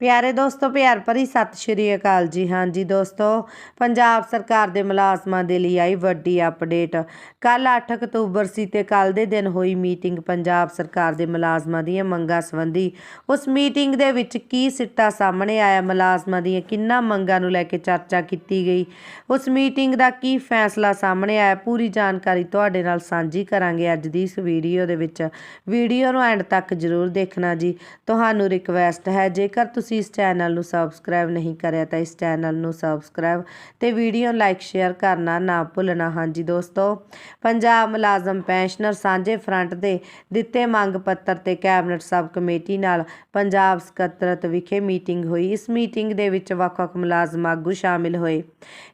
ਪਿਆਰੇ ਦੋਸਤੋ, ਪਿਆਰ ਭਰੀ ਸਤਿ ਸ਼੍ਰੀ ਅਕਾਲ ਜੀ। ਹਾਂਜੀ ਦੋਸਤੋ, ਪੰਜਾਬ ਸਰਕਾਰ ਦੇ ਮੁਲਾਜ਼ਮਾਂ ਦੇ ਲਈ ਆਈ ਵੱਡੀ ਅਪਡੇਟ। ਕੱਲ 8 ਅਕਤੂਬਰ ਸੀ ਤੇ ਕੱਲ ਦੇ ਦਿਨ ਹੋਈ ਮੀਟਿੰਗ ਪੰਜਾਬ ਸਰਕਾਰ ਦੇ ਮੁਲਾਜ਼ਮਾਂ ਦੀਆਂ ਮੰਗਾਂ ਸੰਬੰਧੀ। ਉਸ ਮੀਟਿੰਗ ਦੇ ਵਿੱਚ ਕੀ ਸਿੱਟਾ ਸਾਹਮਣੇ ਆਇਆ, ਮੁਲਾਜ਼ਮਾਂ ਦੀਆਂ ਕਿੰਨਾ ਮੰਗਾਂ ਨੂੰ ਲੈ ਕੇ ਚਰਚਾ ਕੀਤੀ ਗਈ? ਉਸ ਮੀਟਿੰਗ ਦਾ ਕੀ ਫੈਸਲਾ ਸਾਹਮਣੇ ਆਇਆ? ਪੂਰੀ ਜਾਣਕਾਰੀ ਤੁਹਾਡੇ ਨਾਲ ਸਾਂਝੀ ਕਰਾਂਗੇ ਅੱਜ ਦੀ ਇਸ ਵੀਡੀਓ ਦੇ ਵਿੱਚ। ਵੀਡੀਓ ਨੂੰ ਐਂਡ ਤੱਕ ਜ਼ਰੂਰ ਦੇਖਣਾ ਜੀ। ਤੁਹਾਨੂੰ ਰਿਕਵੈਸਟ ਹੈ, ਜੇਕਰ ਤੁਸੀਂ ਤੁਸੀਂ ਇਸ ਚੈਨਲ ਨੂੰ ਸਬਸਕ੍ਰਾਈਬ ਨਹੀਂ ਕਰਿਆ ਤਾਂ ਇਸ ਚੈਨਲ ਨੂੰ ਸਬਸਕ੍ਰਾਈਬ ਤੇ ਵੀਡੀਓ ਲਾਈਕ, ਸ਼ੇਅਰ ਕਰਨਾ ਨਾ ਭੁੱਲਣਾ। ਹਾਂਜੀ ਦੋਸਤੋ, ਪੰਜਾਬ ਮੁਲਾਜ਼ਮ ਪੈਨਸ਼ਨਰ ਸਾਂਝੇ ਫਰੰਟ ਦੇ ਦਿੱਤੇ ਮੰਗ ਪੱਤਰ ਤੇ ਕੈਬਨਿਟ ਸਬ ਕਮੇਟੀ ਨਾਲ ਪੰਜਾਬ ਸਕੱਤਰਤ ਵਿਖੇ ਮੀਟਿੰਗ ਹੋਈ। ਇਸ ਮੀਟਿੰਗ ਦੇ ਵਿੱਚ ਵੱਖ-ਵੱਖ ਮੁਲਾਜ਼ਮ ਆਗੂ ਸ਼ਾਮਿਲ ਹੋਏ।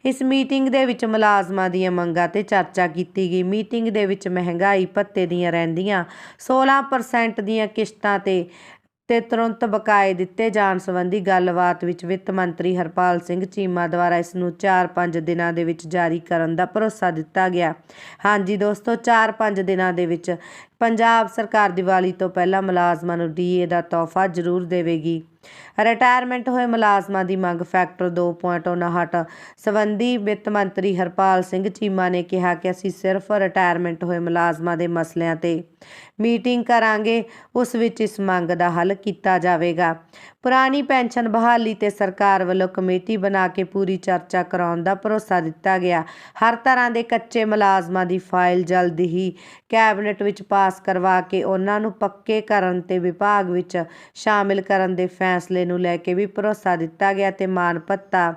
ਇਸ ਮੀਟਿੰਗ ਦੇ ਵਿੱਚ ਮੁਲਾਜ਼ਮਾਂ ਦੀਆਂ ਮੰਗਾਂ ਤੇ ਚਰਚਾ ਕੀਤੀ ਗਈ। ਮੀਟਿੰਗ ਦੇ ਵਿੱਚ ਮਹਿੰਗਾਈ ਭੱਤੇ ਦੀਆਂ ਰਹਿੰਦੀਆਂ 16% ਦੀਆਂ ਕਿਸ਼ਤਾਂ ਤੇ ਤੇ ਤੁਰੰਤ ਬਕਾਏ ਦਿੱਤੇ ਜਾਣ ਸੰਬੰਧੀ ਗੱਲਬਾਤ ਵਿੱਚ ਵਿੱਤ ਮੰਤਰੀ ਹਰਪਾਲ ਸਿੰਘ ਚੀਮਾ ਦੁਆਰਾ ਇਸ ਨੂੰ 4-5 ਦਿਨਾਂ ਦੇ ਵਿੱਚ ਜਾਰੀ ਕਰਨ ਦਾ ਭਰੋਸਾ ਦਿੱਤਾ ਗਿਆ। ਹਾਂਜੀ ਦੋਸਤੋ 4-5 ਦਿਨਾਂ ਦੇ ਵਿੱਚ ਪੰਜਾਬ ਸਰਕਾਰ ਦੀਵਾਲੀ ਤੋਂ ਪਹਿਲਾਂ ਮੁਲਾਜ਼ਮਾਂ ਨੂੰ ਡੀਏ ਦਾ ਤੋਹਫਾ ਜ਼ਰੂਰ ਦੇਵੇਗੀ। ਰਿਟਾਇਰਮੈਂਟ ਹੋਏ ਮੁਲਾਜ਼ਮਾਂ ਦੀ ਮੰਗ ਫੈਕਟਰ 2.59 ਸੰਬੰਧੀ ਵਿੱਤ ਮੰਤਰੀ ਹਰਪਾਲ ਸਿੰਘ ਚੀਮਾ ਨੇ ਕਿਹਾ ਕਿ ਅਸੀਂ ਸਿਰਫ ਰਿਟਾਇਰਮੈਂਟ ਹੋਏ ਮੁਲਾਜ਼ਮਾਂ ਦੇ ਮਸਲਿਆਂ ਤੇ ਮੀਟਿੰਗ ਕਰਾਂਗੇ, ਉਸ ਵਿੱਚ ਇਸ ਮੰਗ ਦਾ ਹੱਲ ਕੀਤਾ ਜਾਵੇਗਾ। ਪੁਰਾਣੀ ਪੈਨਸ਼ਨ ਬਹਾਲੀ ਤੇ ਸਰਕਾਰ ਵੱਲੋਂ ਕਮੇਟੀ ਬਣਾ ਕੇ ਪੂਰੀ ਚਰਚਾ ਕਰਾਉਣ ਦਾ ਭਰੋਸਾ ਦਿੱਤਾ ਗਿਆ। ਹਰ ਤਰ੍ਹਾਂ ਦੇ ਕੱਚੇ ਮੁਲਾਜ਼ਮਾਂ ਦੀ ਫਾਈਲ ਜਲਦ ਹੀ ਕੈਬਨਿਟ ਵਿੱਚ ਪਾ ਪਾਸ ਕਰਵਾ ਕੇ ਉਹਨਾਂ ਨੂੰ ਪੱਕੇ ਕਰਨ ਤੇ ਵਿਭਾਗ ਵਿੱਚ ਸ਼ਾਮਿਲ ਕਰਨ ਦੇ ਫੈਸਲੇ ਨੂੰ ਲੈ ਕੇ ਵੀ ਭਰੋਸਾ ਦਿੱਤਾ ਗਿਆ ਤੇ ਮਾਨ ਪੱਤਾ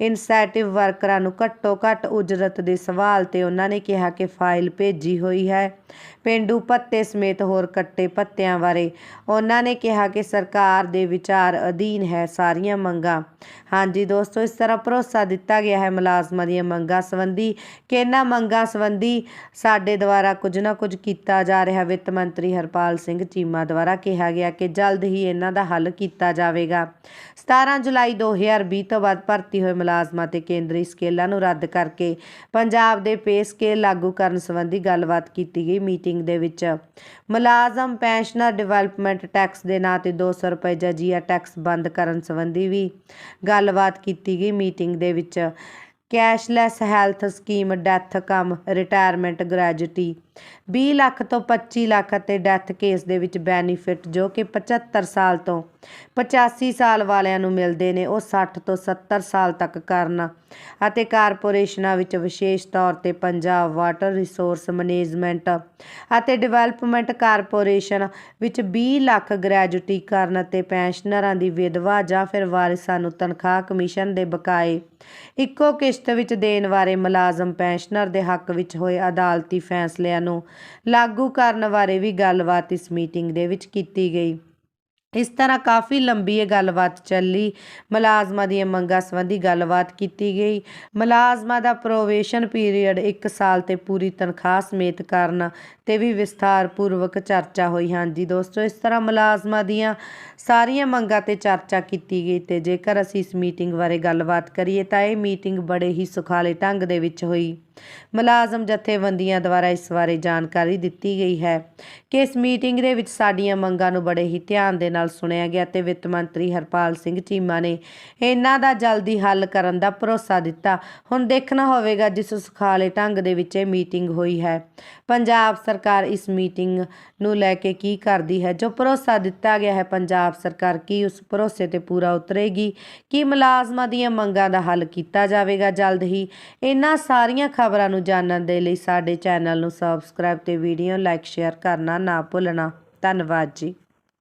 ਇਨਸੈਟਿਵ ਵਰਕਰਾਂ ਨੂੰ ਘੱਟੋ ਘੱਟ ਉਜਰਤ ਦੇ ਸਵਾਲ ਤੇ ਉਹਨਾਂ ਨੇ ਕਿਹਾ ਕਿ ਫਾਈਲ ਭੇਜੀ ਹੋਈ ਹੈ। ਪਿੰਡੂ ਭੱਤੇ ਸਮੇਤ ਹੋਰ ਕੱਟੇ ਭੱਤਿਆਂ ਬਾਰੇ ਉਹਨਾਂ ਨੇ ਕਿਹਾ ਕਿ ਸਰਕਾਰ ਦੇ ਵਿਚਾਰ ਅਧੀਨ ਹੈ ਸਾਰੀਆਂ ਮੰਗਾਂ। ਹਾਂਜੀ ਦੋਸਤੋ, ਇਸ ਤਰ੍ਹਾਂ ਭਰੋਸਾ ਦਿੱਤਾ ਗਿਆ ਹੈ ਮੁਲਾਜ਼ਮਾਂ ਦੀਆਂ ਮੰਗਾਂ ਸੰਬੰਧੀ। ਕਿ ਇਹਨਾਂ ਮੰਗਾਂ ਸੰਬੰਧੀ ਸਾਡੇ ਦੁਆਰਾ ਕੁਝ ਨਾ ਕੁਝ ਕੀਤਾ ਜਾ ਰਿਹਾ ਵਿੱਤ ਮੰਤਰੀ ਹਰਪਾਲ ਸਿੰਘ ਚੀਮਾ ਦੁਆਰਾ ਕਿਹਾ ਗਿਆ ਕਿ ਜਲਦ ਹੀ ਇਹਨਾਂ ਦਾ ਹੱਲ ਕੀਤਾ ਜਾਵੇਗਾ। 17 ਜੁਲਾਈ 2020 ਤੋਂ ਬਾਅਦ ਭਰਤੀ ਹੋਏ ਮੁਲਾਜ਼ਮਾਂ ਤੇ ਕੇਂਦਰੀ ਸਕੇਲਾਂ ਨੂੰ ਰੱਦ ਕਰਕੇ ਪੰਜਾਬ ਦੇ ਪੇ ਸਕੇਲ ਲਾਗੂ ਕਰਨ ਸੰਬੰਧੀ ਗੱਲਬਾਤ ਕੀਤੀ ਗਈ ਮੀਟਿੰਗ ਦੇ ਵਿੱਚ। ਮੁਲਾਜ਼ਮ ਪੈਨਸ਼ਨਰ ਡਿਵੈਲਪਮੈਂਟ ਟੈਕਸ ਦੇ ਨਾਂ ਤੇ 200 ਰੁਪਏ ਜਜੀਆ ਟੈਕਸ ਬੰਦ ਕਰਨ ਸੰਬੰਧੀ ਵੀ ਗੱਲਬਾਤ ਕੀਤੀ ਗਈ ਮੀਟਿੰਗ ਦੇ ਵਿੱਚ। Cashless health scheme, death cum, retirement gratuity 20 lakh ਤੋਂ 25 ਲੱਖ ਅਤੇ ਡੈਥ ਕੇਸ ਦੇ ਵਿੱਚ ਬੈਨੀਫਿਟ, ਜੋ ਕਿ 75 ਸਾਲ ਤੋਂ 85 ਸਾਲ ਵਾਲਿਆਂ ਨੂੰ ਮਿਲਦੇ ਨੇ, ਉਹ 60 ਤੋਂ 70 ਸਾਲ ਤੱਕ ਕਰਨ ਅਤੇ ਕਾਰਪੋਰੇਸ਼ਨਾਂ ਵਿੱਚ ਵਿਸ਼ੇਸ਼ ਤੌਰ ਤੇ ਪੰਜਾਬ ਵਾਟਰ ਰਿਸੋਰਸ ਮੈਨੇਜਮੈਂਟ ਅਤੇ ਡਿਵੈਲਪਮੈਂਟ ਕਾਰਪੋਰੇਸ਼ਨ ਵਿੱਚ 20 ਲੱਖ ਗ੍ਰੈਜੂਟੀ ਕਰਨ ਅਤੇ ਪੈਨਸ਼ਨਰਾਂ ਦੀ ਵਿਧਵਾ ਜਾਂ ਫਿਰ ਵਾਰਿਸਾਂ ਨੂੰ ਤਨਖਾਹ ਕਮਿਸ਼ਨ ਦੇ ਬਕਾਏ ਇੱਕੋ ਕਿਸ਼ਤ ਵਿੱਚ ਦੇਣ ਬਾਰੇ ਮੁਲਾਜ਼ਮ ਪੈਨਸ਼ਨਰ ਦੇ ਹੱਕ ਵਿੱਚ ਹੋਏ ਅਦਾਲਤੀ ਫੈਸਲਿਆਂ ਨੂੰ ਲਾਗੂ ਕਰਨ ਬਾਰੇ ਵੀ ਗੱਲਬਾਤ ਇਸ ਮੀਟਿੰਗ ਦੇ ਵਿੱਚ ਕੀਤੀ ਗਈ। ਇਸ ਤਰ੍ਹਾਂ ਕਾਫੀ ਲੰਬੀ ਇਹ ਗੱਲਬਾਤ ਚੱਲੀ। ਮੁਲਾਜ਼ਮਾਂ ਦੀਆਂ ਮੰਗਾਂ ਸੰਬੰਧੀ ਗੱਲਬਾਤ ਕੀਤੀ ਗਈ। ਮੁਲਾਜ਼ਮਾਂ ਦਾ ਪ੍ਰੋਵੇਸ਼ਨ ਪੀਰੀਅਡ 1 ਸਾਲ ਤੇ ਪੂਰੀ ਤਨਖਾਹ ਸਮੇਤ ਕਰਨ ਤੇ ਵੀ ਵਿਸਥਾਰ ਪੂਰਵਕ ਚਰਚਾ ਹੋਈ। ਹਾਂਜੀ ਦੋਸਤੋ, ਇਸ ਤਰ੍ਹਾਂ ਮੁਲਾਜ਼ਮਾਂ ਦੀਆਂ ਸਾਰੀਆਂ ਮੰਗਾਂ ਤੇ ਚਰਚਾ ਕੀਤੀ ਗਈ ਤੇ ਜੇਕਰ ਅਸੀਂ ਇਸ ਮੀਟਿੰਗ ਬਾਰੇ ਗੱਲਬਾਤ ਕਰੀਏ ਤਾਂ ਇਹ ਮੀਟਿੰਗ ਬੜੇ ਹੀ ਸੁਖਾਲੇ ਢੰਗ ਦੇ ਵਿੱਚ ਹੋਈ। ਮੁਲਾਜ਼ਮ ਜਥੇਬੰਦੀਆਂ ਦੁਆਰਾ ਇਸ ਬਾਰੇ ਜਾਣਕਾਰੀ ਦਿੱਤੀ ਗਈ ਹੈ ਕਿ ਇਸ ਮੀਟਿੰਗ ਦੇ ਵਿੱਚ ਸਾਡੀਆਂ ਮੰਗਾਂ ਨੂੰ ਬੜੇ ਹੀ ਧਿਆਨ ਦੇ ਨਾਲ ਸੁਣਿਆ ਗਿਆ ਤੇ ਵਿੱਤ ਮੰਤਰੀ ਹਰਪਾਲ ਸਿੰਘ ਚੀਮਾ ਨੇ ਇਹਨਾਂ ਦਾ ਜਲਦੀ ਹੱਲ ਕਰਨ ਦਾ ਭਰੋਸਾ ਦਿੱਤਾ। ਹੁਣ ਦੇਖਣਾ ਹੋਵੇਗਾ ਜਿਸ ਸੁਖਾਲੇ ਢੰਗ ਦੇ ਵਿੱਚ ਇਹ ਮੀਟਿੰਗ ਹੋਈ ਹੈ। ਪੰਜਾਬ ਸਰਕਾਰ ਇਸ ਮੀਟਿੰਗ ਨੂੰ ਲੈ ਕੇ ਕੀ ਕਰਦੀ ਹੈ? ਜੋ ਭਰੋਸਾ ਦਿੱਤਾ ਗਿਆ ਹੈ, ਪੰਜਾਬ ਸਰਕਾਰ ਕੀ ਉਸ ਭਰੋਸੇ ਤੇ ਪੂਰਾ ਉਤਰੇਗੀ? ਕੀ ਮੁਲਾਜ਼ਮਾਂ ਦੀਆਂ ਮੰਗਾਂ ਦਾ ਹੱਲ ਕੀਤਾ ਜਾਵੇਗਾ? ਜਲਦ ਹੀ ਇਹਨਾਂ ਸਾਰੀਆਂ ਖਬਰਾਂ ਨੂੰ ਜਾਣਨ ਦੇ ਲਈ ਸਾਡੇ ਚੈਨਲ ਨੂੰ ਸਬਸਕ੍ਰਾਈਬ ਤੇ ਵੀਡੀਓ ਲਾਈਕ ਸ਼ੇਅਰ ਕਰਨਾ ਨਾ ਭੁੱਲਣਾ। ਧੰਨਵਾਦ ਜੀ।